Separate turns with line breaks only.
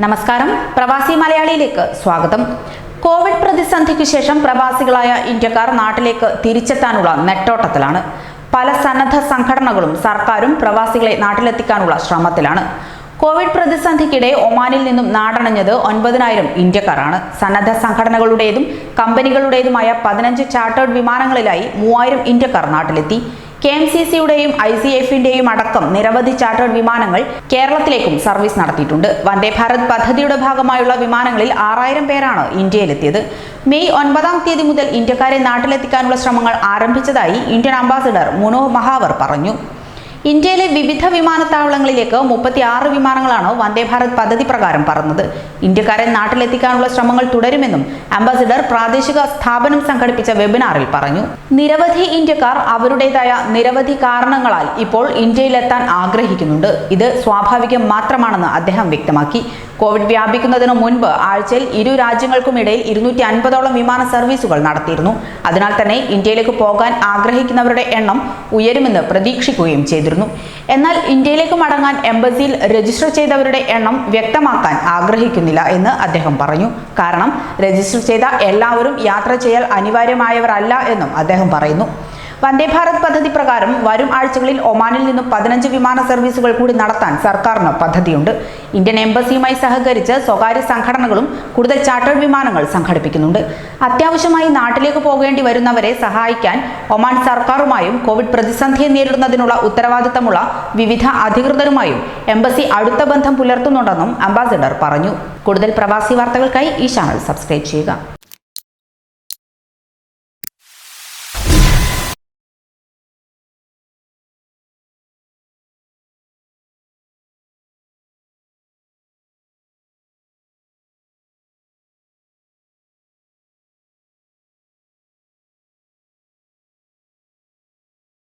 നമസ്കാരം. പ്രവാസി മലയാളിയിലേക്ക് സ്വാഗതം. കോവിഡ് പ്രതിസന്ധിക്ക് ശേഷം പ്രവാസികളായ ഇന്ത്യക്കാർ നാട്ടിലേക്ക് തിരിച്ചെത്താനുള്ള നെട്ടോട്ടത്തിലാണ്. പല സന്നദ്ധ സംഘടനകളും സർക്കാരും പ്രവാസികളെ നാട്ടിലെത്തിക്കാനുള്ള ശ്രമത്തിലാണ്. കോവിഡ് പ്രതിസന്ധിക്കിടെ ഒമാനിൽ നിന്നും നാടണഞ്ഞത് ഒൻപതിനായിരം ഇന്ത്യക്കാരാണ്. സന്നദ്ധ സംഘടനകളുടേതും കമ്പനികളുടേതുമായ പതിനഞ്ച് ചാർട്ടേഡ് വിമാനങ്ങളിലായി മൂവായിരം ഇന്ത്യക്കാർ നാട്ടിലെത്തി. കെ എം സി സിയുടെയും ഐ സി എഫിന്റെയും അടക്കം നിരവധി ചാർട്ടേഡ് വിമാനങ്ങൾ കേരളത്തിലേക്കും സർവീസ് നടത്തിയിട്ടുണ്ട്. വന്ദേ ഭാരത് പദ്ധതിയുടെ ഭാഗമായുള്ള വിമാനങ്ങളിൽ ആറായിരം പേരാണ് ഇന്ത്യയിലെത്തിയത്. മെയ് ഒൻപതാം തീയതി മുതൽ ഇന്ത്യക്കാരെ നാട്ടിലെത്തിക്കാനുള്ള ശ്രമങ്ങൾ ആരംഭിച്ചതായി ഇന്ത്യൻ അംബാസിഡർ മുനോ മഹാവർ പറഞ്ഞു. ഇന്ത്യയിലെ വിവിധ വിമാനത്താവളങ്ങളിലേക്ക് മുപ്പത്തി ആറ് വിമാനങ്ങളാണ് വന്ദേ ഭാരത് പദ്ധതി പ്രകാരം പറന്നത്. ഇന്ത്യക്കാരെ നാട്ടിലെത്തിക്കാനുള്ള ശ്രമങ്ങൾ തുടരുമെന്നും അംബാസിഡർ പ്രാദേശിക സ്ഥാപനം സംഘടിപ്പിച്ച വെബിനാറിൽ പറഞ്ഞു. നിരവധി ഇന്ത്യക്കാർ അവരുടേതായ നിരവധി കാരണങ്ങളാൽ ഇപ്പോൾ ഇന്ത്യയിലെത്താൻ ആഗ്രഹിക്കുന്നുണ്ട്. ഇത് സ്വാഭാവികം മാത്രമാണെന്ന് അദ്ദേഹം വ്യക്തമാക്കി. കോവിഡ് വ്യാപിക്കുന്നതിന് മുൻപ് ആഴ്ചയിൽ ഇരു രാജ്യങ്ങൾക്കുമിടയിൽ ഇരുന്നൂറ്റി അൻപതോളം വിമാന സർവീസുകൾ നടത്തിയിരുന്നു. അതിനാൽ തന്നെ ഇന്ത്യയിലേക്ക് പോകാൻ ആഗ്രഹിക്കുന്നവരുടെ എണ്ണം ഉയരുമെന്ന് പ്രതീക്ഷിക്കുകയും ചെയ്തിരുന്നു. എന്നാൽ ഇന്ത്യയിലേക്ക് മടങ്ങാൻ എംബസിയിൽ രജിസ്റ്റർ ചെയ്തവരുടെ എണ്ണം വ്യക്തമാക്കാൻ ആഗ്രഹിക്കുന്നില്ല എന്ന് അദ്ദേഹം പറഞ്ഞു. കാരണം രജിസ്റ്റർ ചെയ്ത എല്ലാവരും യാത്ര ചെയ്യൽ അനിവാര്യമായവരല്ല എന്നും അദ്ദേഹം പറയുന്നു. വന്ദേ ഭാരത് പദ്ധതി പ്രകാരം വരും ആഴ്ചകളിൽ ഒമാനിൽ നിന്നും പതിനഞ്ച് വിമാന സർവീസുകൾ കൂടി നടത്താൻ സർക്കാരിന് പദ്ധതിയുണ്ട്. ഇന്ത്യൻ എംബസിയുമായി സഹകരിച്ച് സ്വകാര്യ സംഘടനകളും കൂടുതൽ ചാർട്ടേഡ് വിമാനങ്ങൾ സംഘടിപ്പിക്കുന്നുണ്ട്. അത്യാവശ്യമായി നാട്ടിലേക്ക് പോകേണ്ടി വരുന്നവരെ സഹായിക്കാൻ ഒമാൻ സർക്കാരുമായും കോവിഡ് പ്രതിസന്ധിയെ നേരിടുന്നതിനുള്ള ഉത്തരവാദിത്തമുള്ള വിവിധ അധികൃതരുമായും എംബസി അടുത്ത ബന്ധം പുലർത്തുന്നുണ്ടെന്നും അംബാസിഡർ പറഞ്ഞു. കൂടുതൽ പ്രവാസി വാർത്തകൾക്കായി ഈ ചാനൽ സബ്സ്ക്രൈബ് ചെയ്യുക.